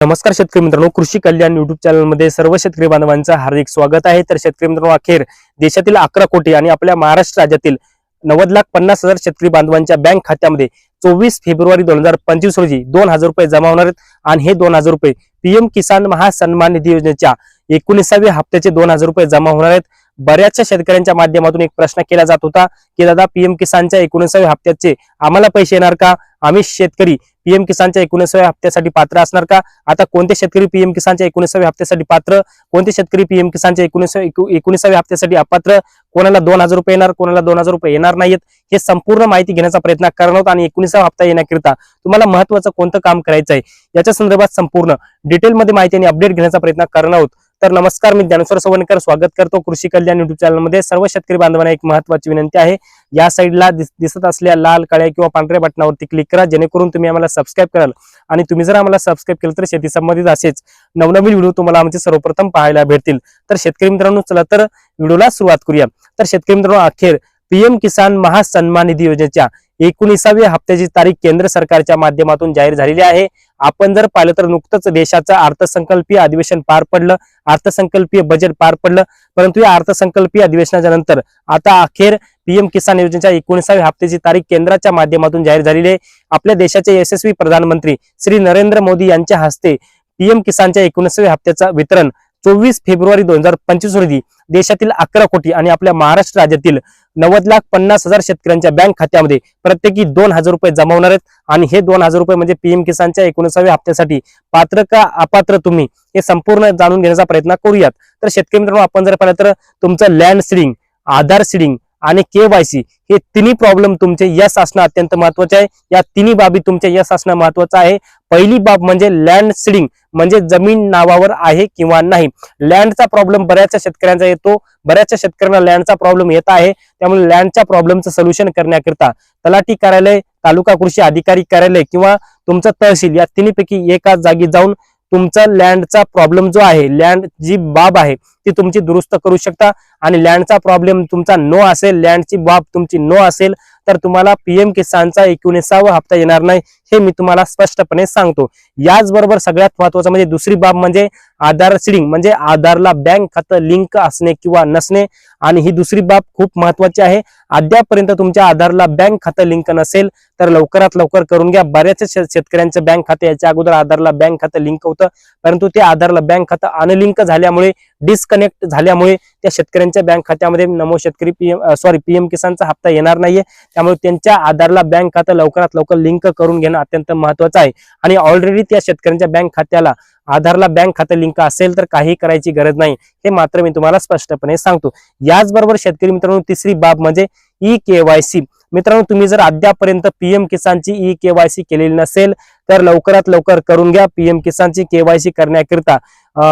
नमस्कार शेतकरी मित्रांनो कृषी कल्याण युट्यूब चॅनलमध्ये सर्व शेतकरी बांधवांचं हार्दिक स्वागत आहे. तर शेतकरी मित्रांनो अखेर देशातील अकरा कोटी आणि आपल्या महाराष्ट्र राज्यातील नव्वद लाख पन्नास हजार शेतकरी बांधवांच्या बँक खात्यामध्ये चोवीस फेब्रुवारी दोन हजार पंचवीस रोजी दोन हजार रुपये जमा होणार आहेत. आणि हे दोन हजार रुपये पीएम किसान महासन्मान निधी योजनेच्या एकोणीसाव्या हप्त्याचे दोन हजार रुपये जमा होणार आहेत. बऱ्याचशा शेतकऱ्यांच्या माध्यमातून एक प्रश्न केला जात होता की दादा पीएम किसानच्या एकोणीसाव्या हप्त्याचे आम्हाला पैसे येणार का? आम्ही शेतकरी पीएम किसानच्या एकोणीसाव्या हप्त्यासाठी पात्र असणार का? आता कोणते शेतकरी पीएम किसानच्या एकोणीसाव्या हप्त्यासाठी पात्र? कोणते शेतकरी पीएम किसानच्या एकोणीसाव्या एकोणीसाव्या हप्त्यासाठी अपात्र? कोणाला दोन हजार रुपये येणार कोणाला दोन हजार रुपये येणार नाहीत हे संपूर्ण माहिती घेण्याचा प्रयत्न करणार आहोत आणि एकोणीसावा हप्ता येण्याकरिता तुम्हाला महत्वाचं कोणतं काम करायचं आहे याच्या संदर्भात संपूर्ण डिटेलमध्ये माहिती आणि अपडेट घेण्याचा प्रयत्न करणार आहोत. तर नमस्कार मी ज्ञानेश्वर सवनकर स्वागत करतो कृषी कल्याण युट्यूब चॅनलमध्ये सर्व शेतकरी बांधवांना एक महत्वाची विनंती आहे. या साईडला दिस- दिसत असलेल्या लाल काळ्या किंवा पांढऱ्या बटनावरती क्लिक करा जेणेकरून तुम्ही आम्हाला सबस्क्राईब कराल. आणि तुम्ही जर आम्हाला सबस्क्राईब केलं तर शेती संबंधित असेच नवनवीन व्हिडिओ तुम्हाला आमचे सर्वप्रथम पाहायला भेटतील. तर शेतकरी मित्रांनो चला तर व्हिडिओला सुरुवात करूया. तर शेतकरी मित्रांनो अखेर पीएम किसान महासन्मान निधी योजनेच्या एकोणीसाव्या हप्त्याची तारीख केंद्र सरकारच्या माध्यमातून जाहीर झालेली आहे. आपण जर पाहिलं तर नुकतंच देशाचं अर्थसंकल्पीय अधिवेशन पार पडलं अर्थसंकल्पीय बजेट पार पडलं. परंतु या अर्थसंकल्पीय अधिवेशनाच्या नंतर आता अखेर पीएम किसान योजनेच्या एकोणीसाव्या हप्त्याची तारीख केंद्राच्या माध्यमातून जाहीर झालेली आहे. आपल्या देशाचे यशस्वी प्रधानमंत्री श्री नरेंद्र मोदी यांच्या हस्ते पीएम किसानच्या एकोणीसाव्या हप्त्याचं वितरण चोवीस फेब्रुवारी दोन हजार पंचवीस रोजी देशातील अकरा कोटी आणि आपल्या महाराष्ट्र राज्यातील नव्वद लाख पन्नास हजार शेतकऱ्यांच्या बँक खात्यामध्ये प्रत्येकी दोन हजार रुपये जमावणार आहेत. आणि हे दोन हजार रुपये म्हणजे पीएम किसानच्या एकोणीसाव्या हप्त्यासाठी पात्र का अपात्र तुम्ही हे संपूर्ण जाणून घेण्याचा प्रयत्न करूयात. तर शेतकरी मित्रांनो आपण जर पाहिलं तर तुमचं लँड सिडिंग आधार सिडिंग आणि केवायसी हे तिन्ही प्रॉब्लेम तुमचे यस असणं अत्यंत महत्त्वाचे आहे. या तिन्ही बाबी तुमच्या यस असणं महत्वाचं आहे. पहिली बाब म्हणजे लँड सिडिंग म्हणजे जमीन नावावर आहे किंवा नाही. लँडचा प्रॉब्लेम बऱ्याचशा शेतकऱ्यांचा येतो. बऱ्याचशा शेतकऱ्यांना लँडचा प्रॉब्लेम येत आहे. त्यामुळे लँडच्या प्रॉब्लेमचं सोल्युशन करण्याकरिता तलाठी कार्यालय तालुका कृषी अधिकारी कार्यालय किंवा तुमचं तहसील या तिन्हीपैकी एका जागी जाऊन तुमचा लँडचा प्रॉब्लेम जो आहे लँड जी बाब आहे ती तुमची दुरुस्त करू शकता. आणि लँडचा प्रॉब्लेम तुमचा नो असेल लँडची बाब तुमची नो असेल तर तुम्हाला पीएम किसानचा एकोणीसावा हप्ता येणार नाही. हे मी तुम्हाला स्पष्टपणे सांगतो. याचबरोबर सगळ्यात महत्वाचं म्हणजे दुसरी बाब म्हणजे आधार सिडिंग म्हणजे आधारला बँक खातं लिंक असणे किंवा नसणे. आणि ही दुसरी बाब खूप महत्वाची आहे. अद्यापर्यंत तुमच्या आधारला बँक खातं लिंक नसेल तर लवकरात लवकर करून घ्या. बऱ्याच शेतकऱ्यांचं बँक खातं याच्या अगोदर आधारला बँक खातं लिंक होतं. परंतु ते आधारला बँक खातं अनलिंक झाल्यामुळे डिस्कनेक्ट झाल्यामुळे त्या शेतकऱ्यांच्या बँक खात्यामध्ये नमो शेतकरी पीएम सॉरी पीएम किसानचा हप्ता येणार नाहीये. त्यामुळे त्यांच्या आधारला बँक खातं लवकरात लवकर लिंक करून घेणं अत्यंत महत्वाचं आहे. आणि ऑलरेडी त्या शेतकऱ्यांच्या बँक खात्याला आधारला बँक खातं लिंक असेल तर काही करायची गरज नाही. हे मात्र मी तुम्हाला स्पष्टपणे सांगतो. याचबरोबर शेतकरी मित्रांनो तिसरी बाब म्हणजे ई केवायसी मित्रांनो तुम्ही जर अद्यापर्यंत पीएम किसानची ई केवायसी केलेली नसेल तर लवकरात लवकर करून घ्या. पीएम किसानची केवायसी करण्याकरिता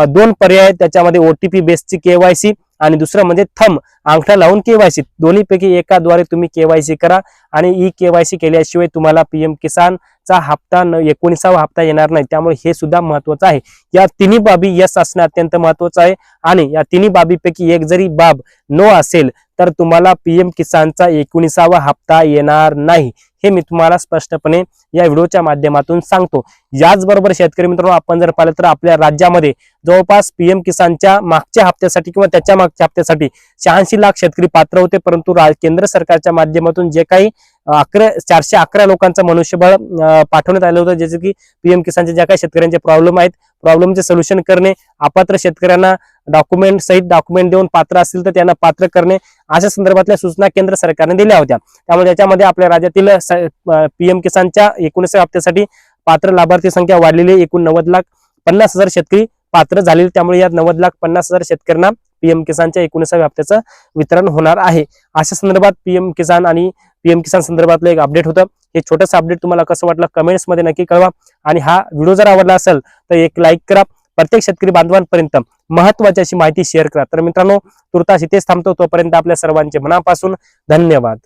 दोन पर्याय आहेत. त्याच्यामध्ये ओटीपी बेसची केवायसी आणि दुसरं म्हणजे थम अंगठा लावून केवायसी दोन्हीपैकी एकाद्वारे तुम्ही केवायसी करा. आणि ई केवायसी केल्याशिवाय तुम्हाला पीएम किसानचा हप्ता न एकोणीसावा हप्ता येणार नाही. त्यामुळे हे सुद्धा महत्वाचं आहे. या तिन्ही बाबी यस असणं अत्यंत महत्वाचं आहे. आणि या तिन्ही बाबीपैकी एक जरी बाब नो असेल तर तुम्हाला पीएम किसानचा एकोणीसावा हप्ता येणार नाही. हे मी तुम्हाला स्पष्टपणे या व्हिडिओच्या माध्यमातून सांगतो. याचबरोबर शेतकरी मित्रांनो आपण जर पाहिलं तर आपल्या राज्यामध्ये जवळपास पीएम किसानच्या मागच्या हप्त्यासाठी किंवा त्याच्या मागच्या हप्त्यासाठी शहाऐंशी लाख शेतकरी पात्र होते. परंतु केंद्र सरकारच्या माध्यमातून जे काही अकरा चारशे अकरा लोकांचं मनुष्यबळ पाठवण्यात आलं होतं. जसं की पीएम किसानचे ज्या काही शेतकऱ्यांचे प्रॉब्लेम आहेत प्रॉब्लेमचे सोल्युशन करणे अपात्र शेतकऱ्यांना डॉक्युमेंट सहित डॉक्युमेंट देऊन पात्र असतील तर त्यांना पात्र करणे अशा संदर्भातल्या सूचना केंद्र सरकारने दिल्या होत्या. त्यामुळे त्याच्यामध्ये आपल्या राज्यातील पीएम किसानच्या एकोणीसव्या हप्त्यासाठी पात्र लाभार्थी संख्या वाढलेली एकूण नव्वद लाख पन्नास हजार शेतकरी पात्र झालेले त्यामुळे या नव्वद लाख पन्नास हजार शेतकऱ्यांना पीएम किसानच्या एकोणीसाव्या हप्त्याचं वितरण होणार आहे. अशा संदर्भात पीएम किसान आणि पीएम किसान संदर्भातलं एक अपडेट होतं. हे छोटंसं अपडेट तुम्हाला कसं वाटलं कमेंट्समध्ये नक्की कळवा. आणि हा व्हिडिओ जर आवडला असेल तर एक लाईक करा. प्रत्येक शेतकरी बांधवांपर्यंत महत्वाची अशी माहिती शेअर करा. तर मित्रांनो तुर्तास इथेच थांबतो. तोपर्यंत आपल्या सर्वांचे मनापासून धन्यवाद.